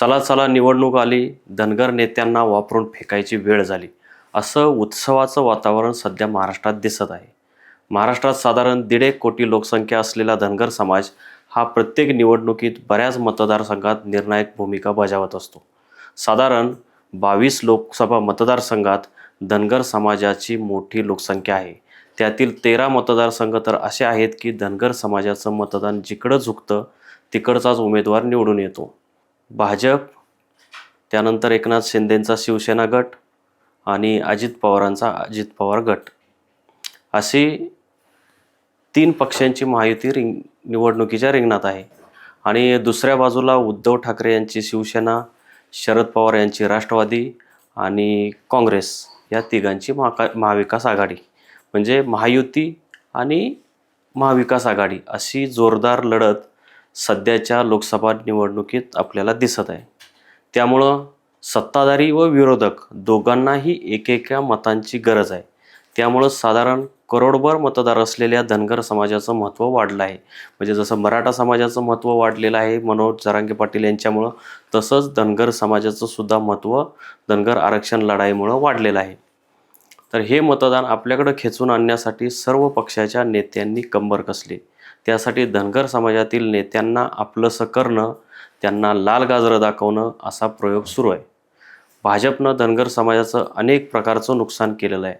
चला चला निवडणूक आली धनगर नेत्यांना वापरून फेकायची वेळ झाली. असं उत्सवाचं वातावरण सध्या महाराष्ट्रात दिसत आहे. महाराष्ट्रात साधारण दीड एक कोटी लोकसंख्या असलेला धनगर समाज हा प्रत्येक निवडणुकीत बऱ्याच मतदारसंघात निर्णायक भूमिका बजावत असतो. साधारण बावीस लोकसभा मतदारसंघात धनगर समाजाची मोठी लोकसंख्या आहे. त्यातील तेरा मतदारसंघ तर असे आहेत की धनगर समाजाचं मतदान जिकडं झुकतं तिकडचाच उमेदवार निवडून येतो. भाजप त्यानंतर एकनाथ शिंदेंचा शिवसेना गट आणि अजित पवारांचा अजित पवार गट. अशी तीन पक्षांची महायुती रिंग निवडणुकीच्या रिंगणात आहे. आणि दुसऱ्या बाजूला उद्धव ठाकरे यांची शिवसेना शरद पवार यांची राष्ट्रवादी आणि काँग्रेस या तिघांची महाका महाविकास आघाडी. म्हणजे महायुती आणि महाविकास आघाडी अशी जोरदार लढत सध्याच्या लोकसभा निवडणुकीत आपल्याला दिसत आहे. त्यामुळं सत्ताधारी व विरोधक दोघांनाही एकेका मतांची गरज आहे. त्यामुळं साधारण करोडभर मतदार असलेल्या धनगर समाजाचं महत्त्व वाढलं आहे. म्हणजे जसं मराठा समाजाचं महत्त्व वाढलेलं आहे मनोज जरांगे पाटील यांच्यामुळं तसंच धनगर समाजाचं सुद्धा महत्त्व धनगर आरक्षण लढाईमुळं वाढलेलं आहे. तर हे मतदान आपल्याकडं खेचून आणण्यासाठी सर्व पक्षाच्या नेत्यांनी कंबर कसली? त्यासाठी धनगर समाजातील नेत्यांना आपलंसं करणं त्यांना लाल गाजरं दाखवणं असा प्रयोग सुरू आहे. भाजपनं धनगर समाजाचं अनेक प्रकारचं नुकसान केलेलं आहे.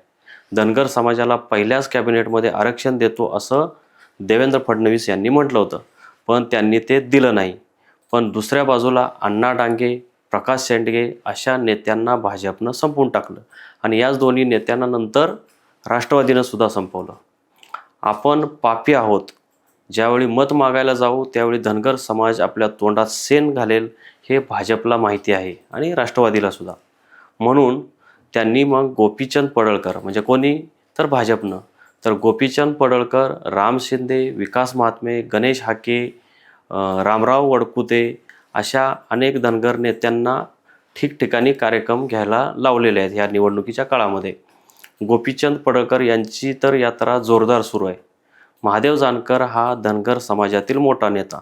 धनगर समाजाला पहिल्याच कॅबिनेटमध्ये आरक्षण देतो असं देवेंद्र फडणवीस यांनी म्हटलं होतं. पण त्यांनी ते दिलं नाही. पण दुसऱ्या बाजूला अण्णा डांगे प्रकाश शेंडगे अशा नेत्यांना भाजपनं संपवून टाकलं. आणि याच दोन्ही नेत्यांना नंतर राष्ट्रवादीनं सुद्धा संपवलं. आपण पापी आहोत. ज्यावेळी मत मागायला जाऊ त्यावेळी धनगर समाज आपल्या तोंडात सेन घालेल हे भाजपला माहिती आहे आणि राष्ट्रवादीला सुद्धा. म्हणून त्यांनी मग गोपीचंद पडळकर म्हणजे कोणी? तर भाजपनं. तर गोपीचंद पडळकर राम शिंदे विकास महात्मे गणेश हाके रामराव वडकुते अशा अनेक धनगर नेत्यांना ठिकठिकाणी कार्यक्रम घ्यायला लावलेले आहेत ह्या निवडणुकीच्या काळामध्ये. गोपीचंद पडळकर यांची तर यात्रा जोरदार सुरू आहे. महादेव जानकर हा धनगर समाजातील मोठा नेता.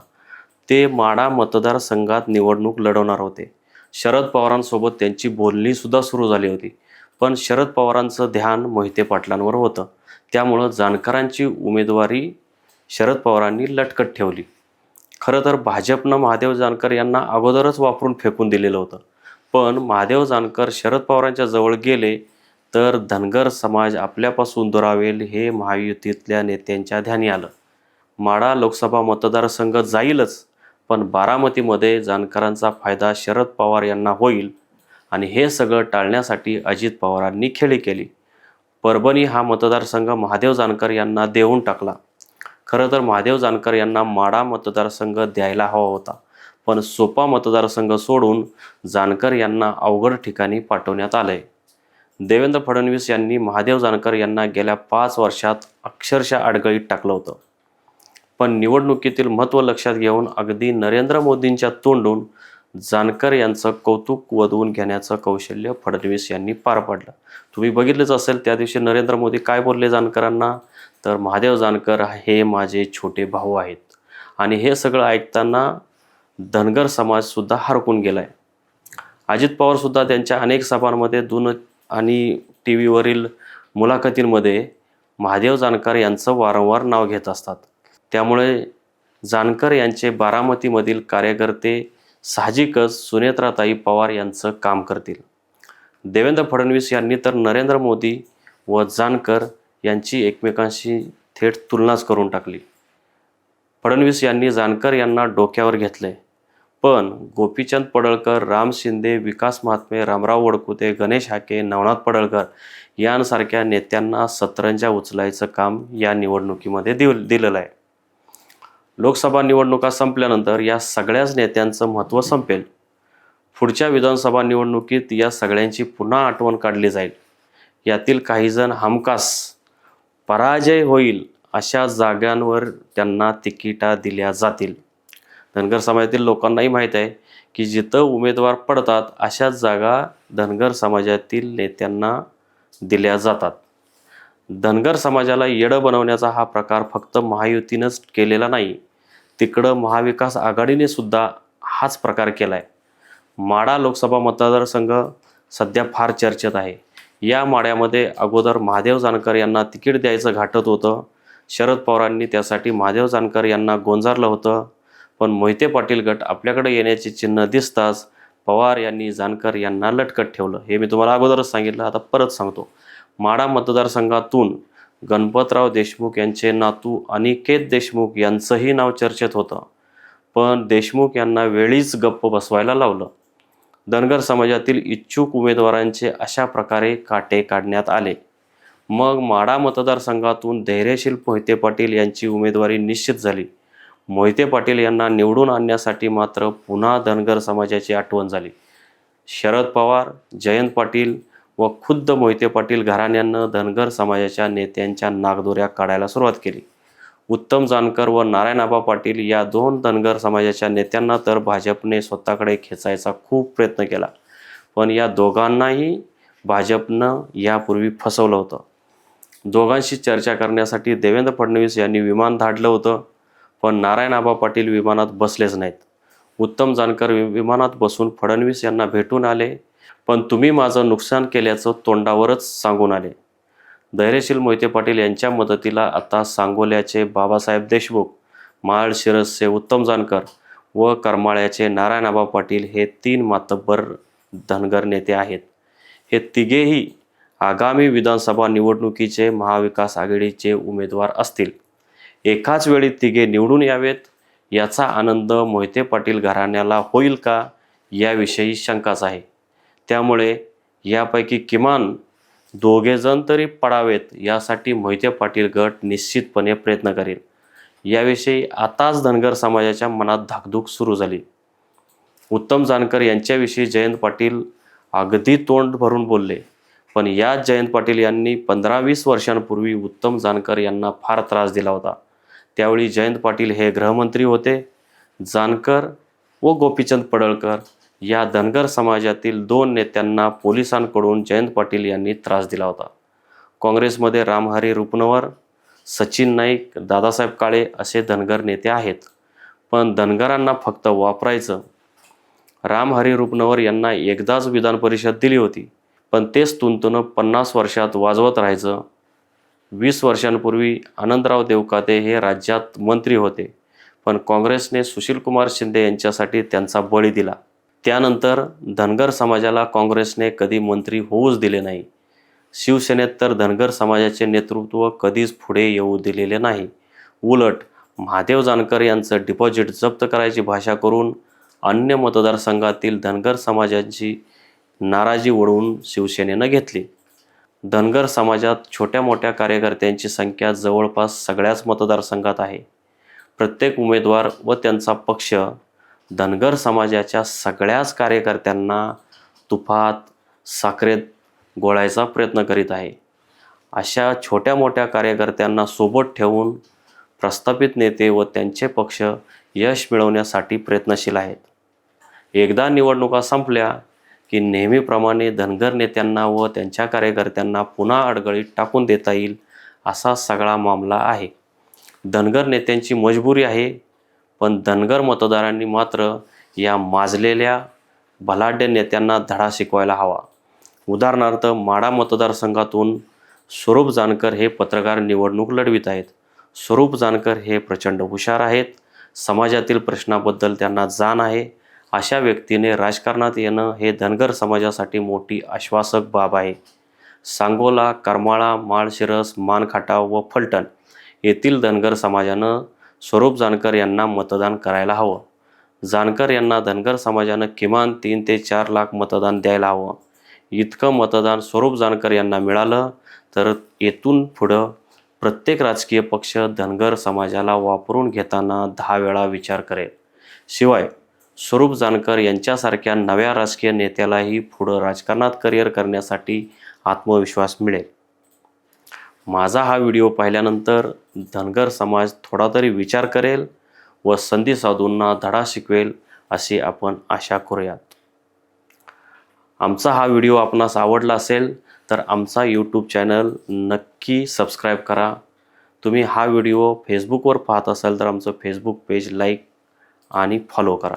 ते माडा मतदारसंघात निवडणूक लढवणार होते. शरद पवारांसोबत त्यांची बोलणीसुद्धा सुरू झाली होती. पण शरद पवारांचं ध्यान मोहिते पाटलांवर होतं. त्यामुळं जानकरांची उमेदवारी शरद पवारांनी लटकत ठेवली. खरं तर भाजपनं महादेव जानकर यांना अगोदरच वापरून फेकून दिलेलं होतं. पण महादेव जानकर शरद पवारांच्या जवळ गेले तर धनगर समाज आपल्यापासून दुरावेल हे महायुतीतल्या नेत्यांच्या ध्यानी आलं माडा लोकसभा मतदारसंघ जाईलच पण बारामतीमध्ये जानकरांचा फायदा शरद पवार यांना होईल आणि हे सगळं टाळण्यासाठी अजित पवारांनी खेळी केली. परभणी हा मतदारसंघ महादेव जानकर यांना देऊन टाकला. खरं तर महादेव जानकर यांना माडा मतदारसंघ द्यायला हवा होता पण सोपा मतदारसंघ सोडून जानकर यांना अवघड ठिकाणी पाठवण्यात आलं आहे देवेंद्र फडणवीस यांनी महादेव जानकर यांना गेल्या पाच वर्षात अक्षरशः अडगळीत टाकलं होतं. पण निवडणुकीतील महत्त्व लक्षात घेऊन अगदी नरेंद्र मोदींच्या तोंडून जानकर यांचं कौतुक वधवून घेण्याचं कौशल्य फडणवीस यांनी पार पाडलं. तुम्ही बघितलंच असेल त्या दिवशी नरेंद्र मोदी काय बोलले जानकरांना? तर महादेव जानकर हे माझे छोटे भाऊ आहेत. आणि हे सगळं ऐकताना धनगर समाजसुद्धा हरकून गेला आहे अजित पवारसुद्धा त्यांच्या अनेक सभांमध्ये दोन आणि टी व्हीवरील मुलाखतींमध्ये महादेव जानकर यांचं वारंवार नाव घेत असतात. त्यामुळे जानकर यांचे बारामतीमधील कार्यकर्ते साहजिकच सुनेत्राताई पवार यांचं काम करतील. देवेंद्र फडणवीस यांनी तर नरेंद्र मोदी व जानकर यांची एकमेकांशी थेट तुलनाच करून टाकली. फडणवीस यांनी जानकर यांना डोक्यावर घेतले. पण गोपीचंद पडळकर राम शिंदे विकास महात्मे रामराव वडकुते गणेश हाके नवनाथ पडळकर यांसारख्या नेत्यांना सतरंजा उचलायचं काम या निवडणुकीमध्ये दिल दिलेलं आहे. लोकसभा निवडणुका संपल्यानंतर या सगळ्याच नेत्यांचं महत्त्व संपेल. पुढच्या विधानसभा निवडणुकीत या सगळ्यांची पुन्हा आठवण काढली जाईल. यातील काहीजण हमखास पराजय होईल अशा जागांवर त्यांना तिकिटा दिल्या जातील. धनगर समाजातील लोकांनाही माहीत आहे की जिथं उमेदवार पडतात अशाच जागा धनगर समाजातील नेत्यांना दिल्या जातात. धनगर समाजाला येडं बनवण्याचा हा प्रकार फक्त महायुतीनंच केलेला नाही तिकडं महाविकास आघाडीने सुद्धा हाच प्रकार केला आहे माडा लोकसभा मतदारसंघ सध्या फार चर्चेत आहे. या माड्यामध्ये अगोदर महादेव जानकर यांना तिकीट द्यायचं घाटत होतं. शरद पवारांनी त्यासाठी महादेव जानकर यांना गोंजारलं होतं. पण मोहिते पाटील गट आपल्याकडे येण्याची चिन्ह दिसताच पवार यांनी जानकर यांना लटकत ठेवलं. हे मी तुम्हाला अगोदरच सांगितलं. आता परत सांगतो. माडा मतदारसंघातून गणपतराव देशमुख यांचे नातू अनिकेत देशमुख यांचंही नाव चर्चेत होतं. पण देशमुख यांना वेळीच गप्प बसवायला लावलं. धनगर समाजातील इच्छुक उमेदवारांचे अशा प्रकारे काटे काढण्यात आले. मग माडा मतदारसंघातून धैर्यशील मोहिते पाटील यांची उमेदवारी निश्चित झाली. मोहिते पाटील यांना निवडून आणण्यासाठी मात्र पुन्हा धनगर समाजाची आठवण झाली. शरद पवार जयंत पाटील व खुद्द मोहिते पाटील घराण्यांनं धनगर समाजाच्या नेत्यांच्या नागदोऱ्या काढायला सुरुवात केली. उत्तम जानकर व नारायणाबा पाटील या दोन धनगर समाजाच्या नेत्यांना तर भाजपने स्वतःकडे खेचायचा खूप प्रयत्न केला. पण या दोघांनाही भाजपनं यापूर्वी फसवलं होतं. दोघांशी चर्चा करण्यासाठी देवेंद्र फडणवीस यांनी विमान धाडलं होतं. पण नारायणाबा पाटील विमानात बसलेच नाहीत. उत्तम जानकर वि- विमानात बसून फडणवीस यांना भेटून आले पण तुम्ही माझं नुकसान केल्याचं तोंडावरच सांगून आले. धैर्यशील मोहिते पाटील यांच्या मदतीला आता सांगोल्याचे बाबासाहेब देशमुख माळशिरसचे उत्तम जानकर व करमाळ्याचे नारायणाबा पाटील हे तीन मातब्बर धनगर नेते आहेत. हे तिघेही आगामी विधानसभा निवडणुकीचे महाविकास आघाडीचे उमेदवार असतील. एकाच वेळी तिघे निवडून यावेत? याचा आनंद मोहिते पाटील घराण्याला होईल का? याविषयी शंकाच आहे. त्यामुळे यापैकी किमान दोघेजण तरी पडावेत यासाठी मोहिते पाटील गट निश्चितपणे प्रयत्न करेल. याविषयी आताच धनगर समाजाच्या मनात धाकधूक सुरू झाली. उत्तम जानकर यांच्याविषयी जयंत पाटील अगदी तोंड भरून बोलले. पण याच जयंत पाटील यांनी पंधरा वीस वर्षांपूर्वी उत्तम जानकर यांना फार त्रास दिला होता. त्यावेळी जयंत पाटील हे गृहमंत्री होते. जानकर व गोपीचंद पडळकर या धनगर समाजातील दोन नेत्यांना पोलिसांकडून जयंत पाटील यांनी त्रास दिला होता. काँग्रेसमध्ये रामहरी रुपनवर सचिन नाईक दादासाहेब काळे असे धनगर नेते आहेत. पण धनगरांना फक्त वापरायचं. रामहरी रुपनवर यांना एकदाच विधान परिषद दिली होती. पण तेच तुंतुनं पन्नास वर्षात वाजवत राहायचं. वीस वर्षांपूर्वी आनंदराव देवकाते हे राज्यात मंत्री होते पण काँग्रेसने सुशीलकुमार शिंदे यांच्यासाठी त्यांचा बळी दिला. त्यानंतर धनगर समाजाला काँग्रेसने कधी मंत्री होऊच दिले नाही. शिवसेनेत तर धनगर समाजाचे नेतृत्व कधीच पुढे येऊ दिलेले नाही. उलट महादेव जानकर यांचं डिपॉझिट जप्त करायची भाषा करून अन्य मतदारसंघातील धनगर समाजाची नाराजी ओढवून शिवसेनेनं घेतली. धनगर समाजात छोट्या मोठ्या कार्यकर्त्यांची संख्या जवळपास सगळ्याच मतदारसंघात आहे. प्रत्येक उमेदवार व त्यांचा पक्ष धनगर समाजाच्या सगळ्याच कार्यकर्त्यांना तुफात साखरेत गोळायचा प्रयत्न करीत आहे. अशा छोट्या मोठ्या कार्यकर्त्यांना सोबत ठेवून प्रस्थापित नेते व त्यांचे पक्ष यश मिळवण्यासाठी प्रयत्नशील आहेत. एकदा निवडणुका संपल्या की नेहमीप्रमाणे धनगर नेत्यांना व त्यांच्या कार्यकर्त्यांना पुन्हा अडगळीत टाकून देता येईल असा सगळा मामला आहे. धनगर नेत्यांची मजबुरी आहे पण धनगर मतदारांनी मात्र या माजलेल्या भलाढ्य नेत्यांना धडा शिकवायला हवा. उदाहरणार्थ माडा मतदारसंघातून स्वरूप जानकर हे पत्रकार निवडणूक लढवित आहेत. स्वरूप जानकर हे प्रचंड हुशार आहेत. समाजातील प्रश्नाबद्दल त्यांना जाण आहे. अशा व्यक्तीने राजकारणात येणं हे धनगर समाजासाठी मोठी आश्वासक बाब आहे. सांगोला करमाळा माळशिरस मानखाटा व फलटण येथील धनगर समाजानं स्वरूप जानकर यांना मतदान करायला हवं. जानकर यांना धनगर समाजानं किमान तीन ते चार लाख मतदान द्यायला हवं. इतकं मतदान स्वरूप जानकर यांना मिळालं तर येथून पुढं प्रत्येक राजकीय पक्ष धनगर समाजाला वापरून घेताना दहा वेळा विचार करेल. शिवाय स्वरूप जानकर यांच्यासारख्या नव्या राजकीय नेत्यालाही पुढं राजकारणात करिअर करण्यासाठी आत्मविश्वास मिळेल. माझा हा व्हिडिओ पाहिल्यानंतर धनगर समाज थोडा तरी विचार करेल व संधी साधूंना धडा शिकवेल अशी आपण आशा करूयात. आमचा हा व्हिडिओ आपणास आवडला असेल तर आमचा यूट्यूब चॅनल नक्की सबस्क्राईब करा. तुम्ही हा व्हिडिओ फेसबुकवर पाहत असाल तर आमचं फेसबुक पेज लाईक आणि फॉलो करा.